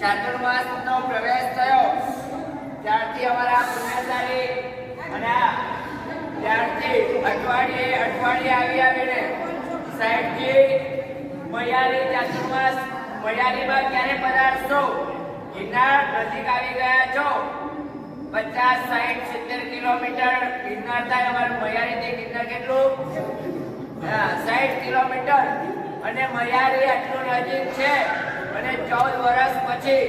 ચાતુર્માસનો પ્રવેશ થયો. ત્યારથી અમારા પુણ્યાચારી અને ત્યારથી અઠવાડિયે અઠવાડિયે આવી આવીને સાહેબજી મયાલી ચાતુર્માસ મયાલીમાં ક્યારે પધારશો? ગિરનાર નજીક આવી ગયા છો. પચાસ, સાહીઠ, સિત્તેર કિલોમીટર ગિરનાર થાય મયારીથી ગિરનાર કેટલું? સાહીઠ કિલોમીટર. અને મયારી આટલું નજીક છે. અને ચૌદ વર્ષ પછી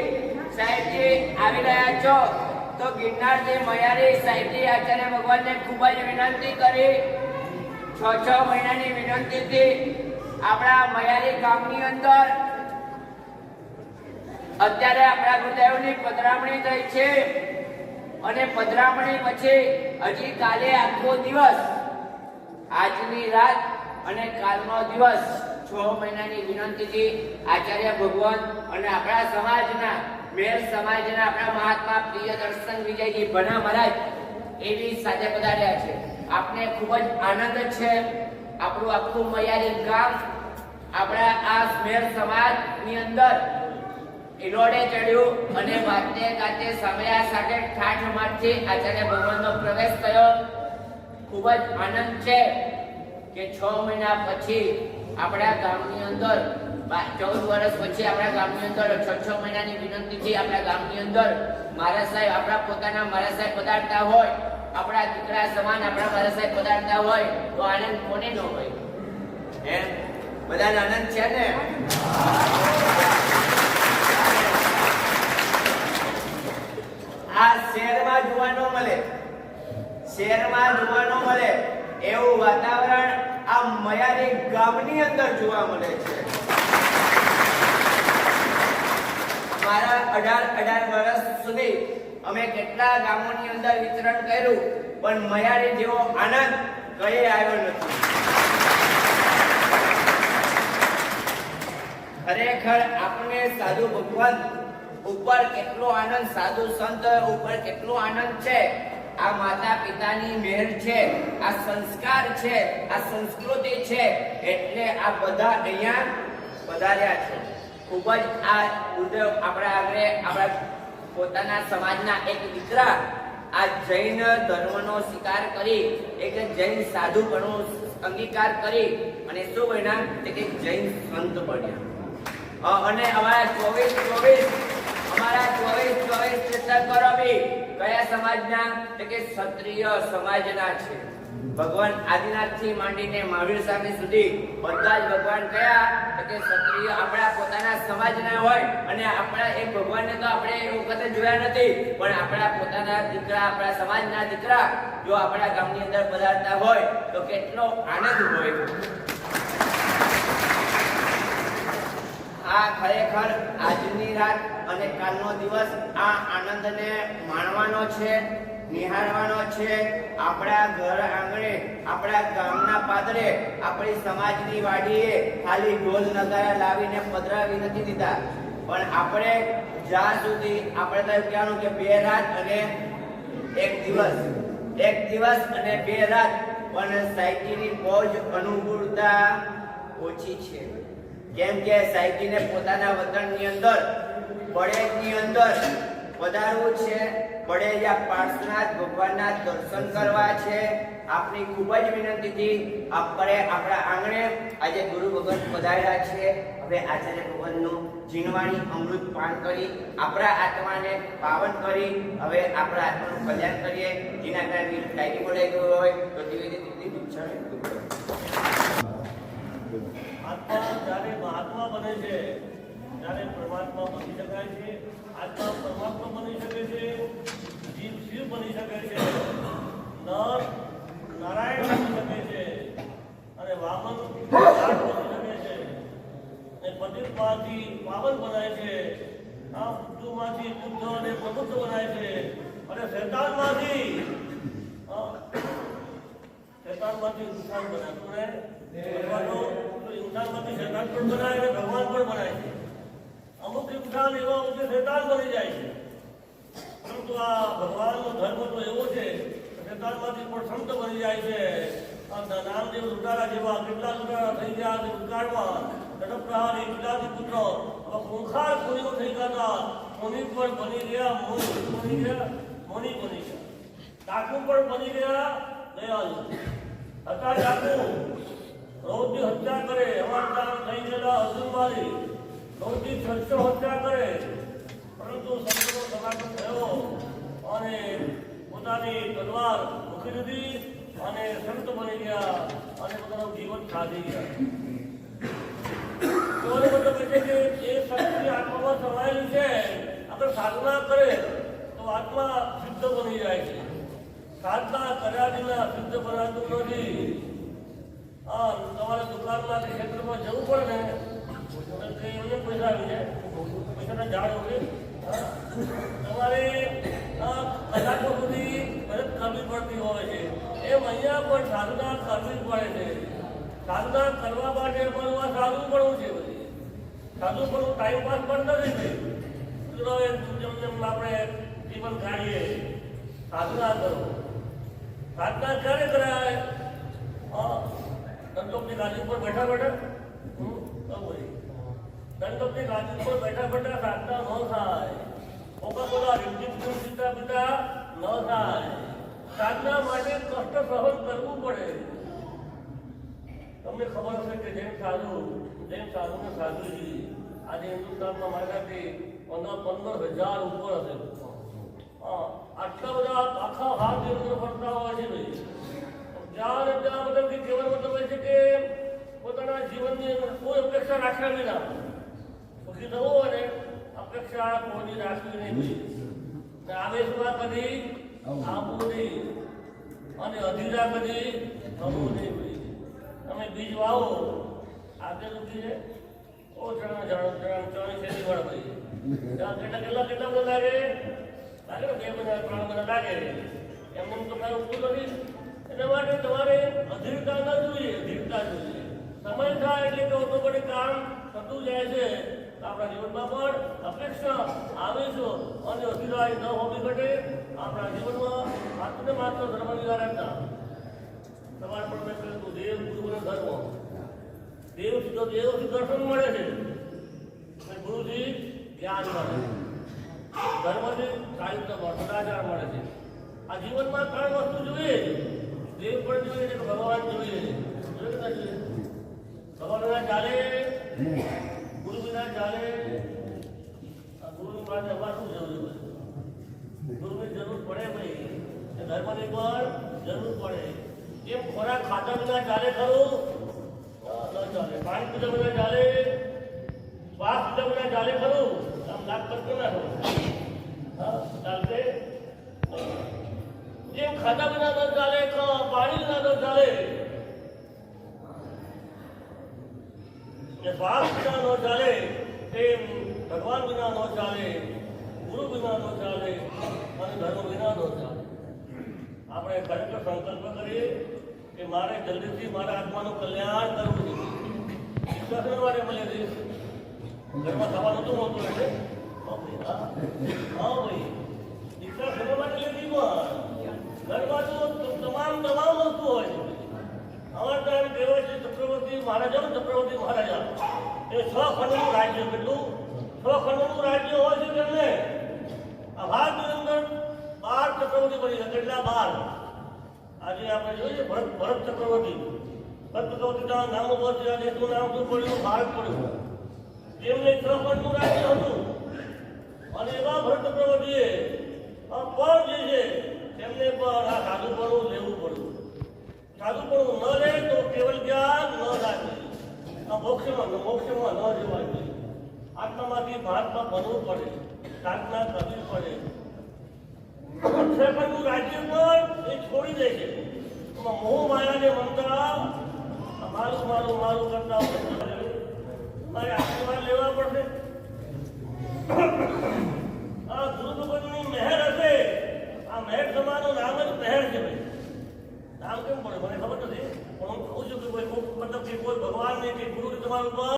સાહેબજી આવી રહ્યા છો, તો ગિરનારથી મયારી સાહેબજી આચાર્ય ભગવાનને ખૂબ જ વિનંતી કરી. છ છ મહિનાની વિનંતીથી આપણા મયારી ગામની અંદર અત્યારે આપણા ગુરુદેવની પધરામણી થઈ છે. અને પધરામણી પછી હજી કાલે આખો દિવસ આજની રાત અને કાલનો દિવસ છ મહિનાની વિનંતીથી આચાર્ય ભગવાન અને આપણા સમાજના મેર સમાજના આપણા મહાત્મા પ્રિય દર્શન વિજયજી ભણા મહારાજ એવી સાથે પધાર્યા છે. આપને ખૂબ જ આનંદ છે. આપણું આખું મયારી ગામ, આપણા આ મેર સમાજની અંદર ઇલોડે ચડ્યું અને વાતે ગાતે સમયા સાથે ઠાઠ મારથી આચાર્ય ભગવાનનો પ્રવેશ થયો. ખૂબ જ આનંદ છે. કે છ મહિના પછી આપણા ગામની અંદર ચૌદ વર્ષ પછી આપણા ગામની અંદર છ છ મહિનાની વિનંતીથી આપણા ગામની અંદર. મારા સાહેબ આપણા પોતાના, મારા સાહેબ પધારતા હોય, આપણા દીકરા સમાન આપણા મારા સાહેબ પધારતા હોય, તો આનંદ કોને ન હોય? એમ? બધાને આનંદ છે ને? આ શહેરમાં જોવા ન મળે. શહેરમાં જોવા ન મળે. એવું વાતાવરણ આ મયારી ગામની અંદર જોવા મળે છે. મારા અઢાર અઢાર વર્ષ સુધી અમે કેટલા ગામોની અંદર વિતરણ કર્યું, પણ મયારી જેવો આનંદ કઈ આવ્યો નથી. ખરેખર આપણે સાધુ ભગવાન ઉપર કેટલો આનંદ, સાધુ સંત ઉપર કેટલો આનંદ છે આ માતા પિતાની મહેર છે, આ સંસ્કાર છે, આ સંસ્કૃતિ છે, એટલે આ બધા અહીંયા પધાર્યા છે. ખૂબ જ આ ઉદ્યોગ આપણા આગળ આપણા પોતાના સમાજના એક દીકરા આ જૈન ધર્મનો સ્વીકાર કરી, એક જૈન સાધુ પણ અંગીકાર કરી, અને શું બન્યા? કે જૈન સંત બન્યા. અને અમારા ચોવીસ ચોવીસ અમારા ચોવીસ ચોવીસ તીર્થંકરો બી કયા સમાજના તો કે ક્ષત્રિય સમાજના છે? ભગવાન આદિનાથથી માંડીને મહાવીર સ્વામી સુધી બધા જ ભગવાન કયા? તો કે ક્ષત્રિય આપણા પોતાના સમાજના હોય અને આપણા એ ભગવાનને તો આપણે એ વખતે જોયા નથી, પણ આપણા પોતાના દીકરા, આપણા સમાજના દીકરા જો આપણા ગામની અંદર પધારતા હોય તો કેટલો આનંદ હોય આ ખરેખર આજની રાત અને કાલનો દિવસ આ આનંદને માણવાનો છે, નિહાળવાનો છે. આપણા ઘર આંગણે, આપણા ગામના પાદરે, આપણી સમાજની વાડીએ ખાલી ઢોલ નગારા લાવીને પધરાવી નથી દીધા. પણ આપણે જ્યાં સુધી, આપણે તો કહેવાનું કે બે રાત અને એક દિવસ. એક દિવસ અને બે રાત. પણ સાયકીની બહુ જ અનુકૂળતા ઓછી છે. કેમ કે સાયકીને પોતાના વતનની અંદર બળેજની અંદર પધારવું છે. બળેજા પાર્શ્વનાથ ભગવાનના દર્શન કરવા છે. આપની ખૂબ જ વિનંતીથી આપણે આપણા આંગણે આજે ગુરુ ભગવાન પધાર્યા છે. હવે આચાર્ય ભગવાનનું જીણવાણી અમૃત પાન કરી, આપણા આત્માને પાવન કરી, હવે આપણા આત્માનું કલ્યાણ કરીએ. જેના કારણે ડાયરી બોલાઈ ગયું હોય, તો ધીરે ધીરે ભિક્ષાને આત્મા જ્યારે મહાત્મા બને છે, ત્યારે પરમાત્મા બની શકાય છે. આત્મા પરમાત્મા બની શકે છે, જીવ શિવ બની શકે છે. નર નારાયણ બની શકે છે અને વામન બની શકે છે. અને પતિતમાંથી પાવન બનાય છે. આ મૃત્યુમાંથી બુદ્ધ અને પ્રબુદ્ધ બનાય છે. અને શૈતાનમાંથી શૈતાનમાંથી ઇન્સાન બનાવ્યું રહે ભગવાનનો તો પણ બનાય છે અમુક ઇન્સાન એવા હોય છે બની જાય છે. પરંતુ આ ભગવાનનો ધર્મ તો એવો છે, શૈતાનમાંથી પણ સંત બની જાય છે. નામદેવ લૂંટારા જેવા કેટલા લૂંટારા થઈ ગયા અને ઉકાળમાં તટપ્રહારી પિતાજી પુત્ર ખૂંખાર ખૂનીઓ થઈ ગયા હતા. મુનિ પણ બની ગયા, મુનિ બની ગયા, મુનિ બની ગયા. ટાકુ પણ બની ગયા દયાલુ હતા હત્યા કરે અમારા થઈ ગયેલા રોજની છસો હત્યા કરે. પરંતુ સંતનો સમાગમ થયો અને પોતાની તલવાર મૂકી દીધી અને સંત બની ગયા અને પોતાનું જીવન સાધી ગયા. મતલબ આત્મામાં સમાયેલી છે આપણે સાધના કરે તો આત્મા સિદ્ધ બની જાય છે. સાધના કર્યા વિના સિદ્ધ બનાતું નથી. હા તમારે દુકાનમાં કે ક્ષેત્રમાં જવું પડે ને એમને પૈસા આવી જાય પૈસાના ઝાડ ઉગે. તમારે કલાકો સુધી મહેનત કરવી પડતી હોય છે. એમ અહીંયા પણ સાધના કરવી જ પડે છે. સાધના કરવા માટે પણ આ પડવું છે બધી. સાધુ પડવું ટાઈમ પાસ પણ નથી મિત્રો જેમ જેમ આપણે જીવન કાઢીએ. સાધના કરો. સાધના ક્યારે કરાય? ગાદી ઉપર બેઠા બેઠા? દંડોપની ગાદી ઉપર બેઠા બેઠા સાધતા ન થાય. ઓકા બોલા રીમઝીમ જીમ પીતા પીતા ન થાય. સાધના માટે કષ્ટ સહન કરવું પડે. તમને ખબર છે કે જૈન સાધુ જૈન સાધુ ને સાધુજી, આજે હિન્દુસ્તાનમાં મારાથી પંદર પંદર હજાર ઉપર હશે. આટલા બધા આખા હાથ જેવું ફરતા હોય છે ભાઈ. જ્યાં ને ત્યાં મતલબ કે જીવન મતલબ એ છે કે પોતાના જીવનની અંદર કોઈ અપેક્ષા રાખ્યા વિના સુખી થવું હોય અને અપેક્ષા કોઈની રાખવી નહીં. આવેશમાં કદી આવવું નહીં અને અધીરા કદી થવું નહીં તમે બીજ વાવો સુધી છે ઓ જણા જણા જણા જણા ખેતી વાળા ભાઈ. કેટલા કેટલા કેટલા બધા લાગે લાગે બે મહિના ત્રણ બધા લાગે. એમને તો કાંઈ ઉભું તમારે અધીરતા ન જોઈએ અધીરતા જોઈએ સમય થાય એટલે કે ઓટોમેટિક કામ થતું જાય છે આપણા જીવનમાં પણ અપેક્ષા આવે છે અને અધીરાય ન હોવી ઘટે આપણા જીવનમાં માત્ર માત્ર ધર્મની આરાધના તમારે પણ મેં કહ્યું દેવ ગુરુ અને ધર્મ દેવ સીધો દેવ દર્શન મળે છે અને ગુરુજી જ્ઞાન મળે છે ધર્મથી સાહિત્ય મળે સદાચાર મળે છે આ જીવનમાં ત્રણ વસ્તુ જોઈએ. દેવ પણ જોઈએ છે ભગવાન જોઈએ છે જોઈએ ના વિના ચાલે ગુરુ વિના ચાલે ગુરુની જરૂર ગુરુની જરૂર પડે ભાઈ ધર્મની પણ જરૂર પડે જેમ ખોરાક ખાતા વિના ચાલે ખરું ચાલે. પાણી પીધા વિના ચાલે શ્વાસ લીધા વિના ચાલે ખરું આમ નાક કરતો ના ખરું હા ચાલશે જેમ વિના ન ચાલે પાણી વિના ચાલે. ને વિના ન ચાલે તેમ ભગવાન વિના ન ચાલે ગુરુ વિના ન ચાલે અને ધર્મ વિના ન ચાલે. આપણે ખરેખર સંકલ્પ કરીએ કે મારે જલ્દીથી મારા આત્માનું કલ્યાણ કરવું જોઈએ. વિશ્વાસ માટે મળે છે. ઘરમાં થવાનું શું હોતું એટલે હા ભાઈ, ઈશ્વર ઘર માટે લીધી પણ. ઘરમાં તમામ તમામ વસ્તુ હોય. છે અમારે ત્યાં દેવજી ચક્રવર્તી મહારાજા ચક્રવર્તી મહારાજા. એ છ ખંડનું રાજ્ય કેટલું? છ ખંડનું રાજ્ય હોય છે તેમને. આ ભારતની અંદર બાર ચક્રવર્તી બની છે કેટલા બાર? આજે આપણે જોઈએ ભરત ભરત ચક્રવર્તી. ભરત ચક્રવર્તીના નામ પરથી આ દેશનું નામ શું પડ્યું ભારત પડ્યું. તેમને છ ખંડનું રાજ્ય હતું. અને એવા ભરત ચક્રવર્તીએ આ પણ જે છે તેમને પણ આ સાધુપણું લેવું પડ્યું સાધુપણું ન રહે તો કેવલ જ્ઞાન ન રાખે. આ મોક્ષમાં મોક્ષમાં ન જવા જોઈએ આત્મામાંથી મહાત્મા બનવું પડે સાધના કરવી પડે. અક્ષરપણનું રાજ્ય પણ એ છોડી દે છે. મોહ માયાને મમતા મારું મારું મારું કરતા મારે આશીર્વાદ લેવા પડશે. આ ગુરુ મહેર હશે. આ મહેર તમારું નામ જ મહેર છે ભાઈ નામ કેમ પડે? મને ખબર નથી. પણ હું કહું છું કે કોઈ મતલબ કે કોઈ ભગવાન ને કે ગુરુ તમારું